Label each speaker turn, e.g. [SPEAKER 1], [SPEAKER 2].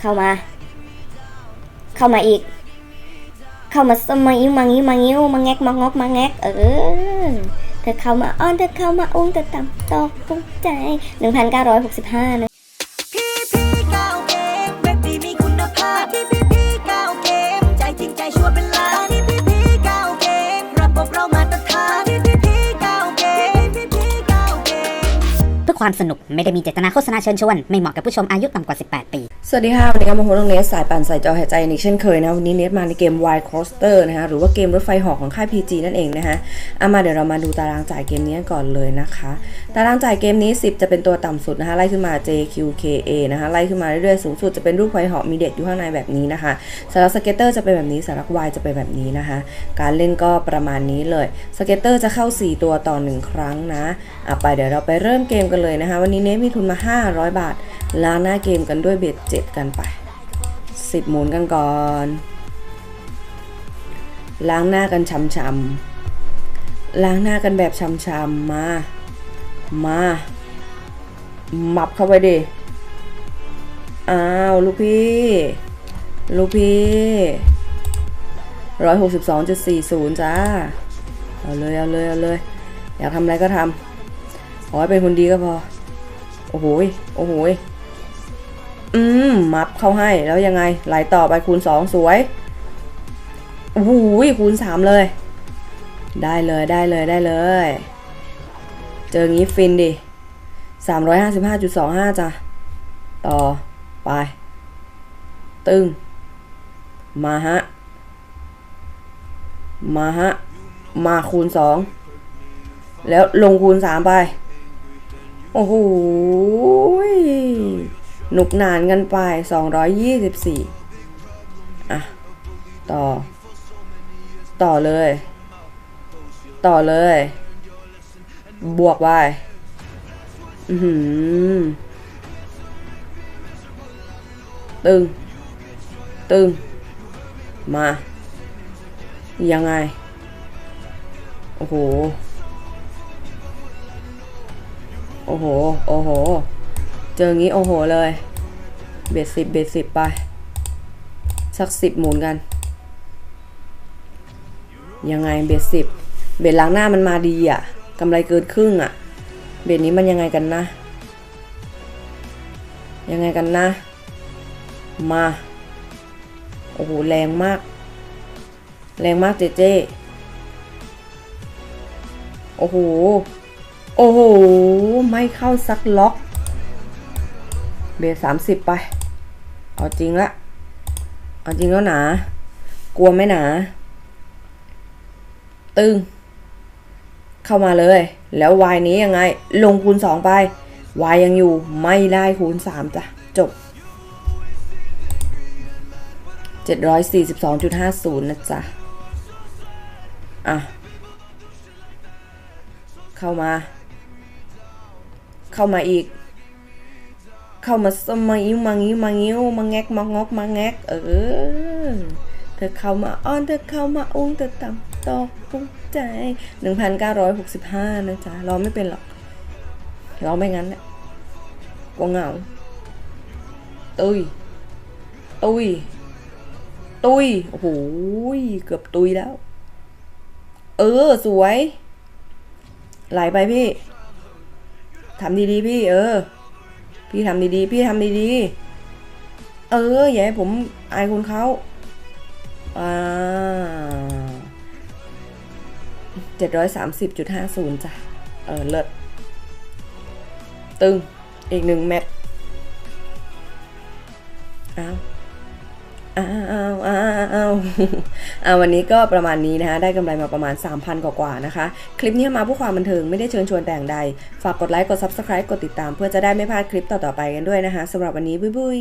[SPEAKER 1] เข้ามา เข้ามาอีก เข้ามาสมัยมางิ้วมางิ้วมาแงกมางอกมาแงกเออเธอเข้ามาอ้อนเธอเข้ามาอุ้งเธอต่ำตกตกใจ1,965นะ
[SPEAKER 2] พี่ ความ
[SPEAKER 3] สนุก ไม่ได้มีเจตนาโฆษณาเชิญชวน ไม่เหมาะกับผู้ชมอายุต่ำกว่า 18 ปี
[SPEAKER 4] สวัสดีค่ะ วันนี้ก็มาพบน้องเนสสายปั่นสายจอหายใจอีกเช่นเคยนะ วันนี้เนสมาในเกม Wild Coaster นะคะ หรือว่าเกมรถไฟหอกของค่าย PG นั่นเองนะคะเอามาเดี๋ยวเรามาดูตารางจ่ายเกมนี้กันก่อนเลยนะคะ ตารางจ่ายเกมนี้ 10 จะเป็นตัวต่ำสุดนะคะ ไล่ขึ้นมา JQKA นะคะ ไล่ขึ้นมาเรื่อยๆ สูงสุดจะเป็นรูปไฟหอกมีเด็กอยู่ข้างในแบบนี้นะคะสำหรับสเก็ตเตอร์จะเป็นแบบนี้สำหรับ Y จะเป็นแบบนี้นะคะ การเล่นก็ประมาณนี้เลย สเก็ตเตอร์จะเข้า 4 ตัวต่อ 1 ครั้งนะอะไปเดี๋ยวเราไปเริ่มเกมกันเลยยนะคะ วันนี้เนสมีทุนมา 500 บาท ล้างหน้าเกมกันด้วยเบ็ด7กันไปสิบหมุนกันก่อน ล้างหน้ากันช้ำๆล้างหน้ากันแบบช้ำๆมา มามับเข้าไปดิ อ้าว ลูกพี่ ลูกพี่ร้อยหกสิบสองจุดสี่ศูนย์จ้า เอาเลย เอาเลย เอาเลย อยากทำอะไรก็ทำ ขอให้เป็นคนดีก็พอ โอ้โหโอ้โหอืม มับเข้าให้แล้วยังไง ไหลต่อไปคูณสองสวย โอ้โหคูณสามเลย ได้เลยได้เลยได้เลย เจองี้ฟินดิสามร้อยห้าสิบห้าจุดสองห้าจ้ะ ต่อ ไป ตึง มาฮะ มาฮะ มาคูณสอง แล้วลงคูณสามไป โอ้โหหนุกนานกันไป 224 อะ ต่อ ต่อเลย ต่อเลย บวกไปอือหือตึง ตึง มา ยังไง โอ้โห โอ้โห โอ้โห เจองี้โอ้โหเลย เบ็ดสิบเบ็ดสิบไป สักสิบหมุนกัน ยังไงเบ็ดสิบ เบ็ดล้างหน้ามันมาดีอะ่ะกำไรเกินครึ่งอะ่ะ เบ็ดนี้มันยังไงกันนะ ยังไงกันนะ มา โอ้โห แรงมาก แรงมากเจเจโอ้โห โอ้โห ไม่เข้าสักล็อก เบสสามสิบไป เอาจริงละ เอาจริงแล้วหนา กลัวไหมหนา ตึง เข้ามาเลย แล้ววายนี้ยังไง ลงคูณสองไป วายยังอยู่ ไม่ได้คูณสามจ้ะ จบเจ็ดร้อยสี่สิบสองจุดห้าศูนย์นะจ๊ะ อะ เข้ามา เข้ามาอีก เข้ามาสมัยมางิ้วมางิ้วมาแงกมางอกมาแงกเออเธอเข้ามาอ้อนเธอเข้ามาอุ้งเธอต่ำตกปุ้งใจหนึ่งพันเก้าร้อยหกสิบห้านะจ๊ะเราไม่เป็นหรอกเราไม่งั้นแหละกลัวเหงาตุยตุยตุยโอ้โหเกือบตุยแล้ว เออ สวยไหลไปพี่ ทำดีๆพี่ เออ พี่ทำดีๆพี่ทำดีๆเอออย่าให้ผมอายคุณเขาอ่าเจ็ดร้อยสามสิบจุดห้าศูนย์จ้ะ เออ เลิศ ตึง อีกหนึ่งแมตช์อ้าว อ้าวอ้าวอ้าวอ้าวอ่าวันนี้ก็ประมาณนี้นะคะ ได้กำไรมาประมาณ 3,000 กว่าๆนะคะ คลิปนี้มาเพื่อความบันเทิงไม่ได้เชิญชวนแต่งใด ฝากกดไลค์ กด Subscribe กดติดตาม เพื่อจะได้ไม่พลาดคลิปต่อๆไปกันด้วยนะคะสำหรับวันนี้บุ้ย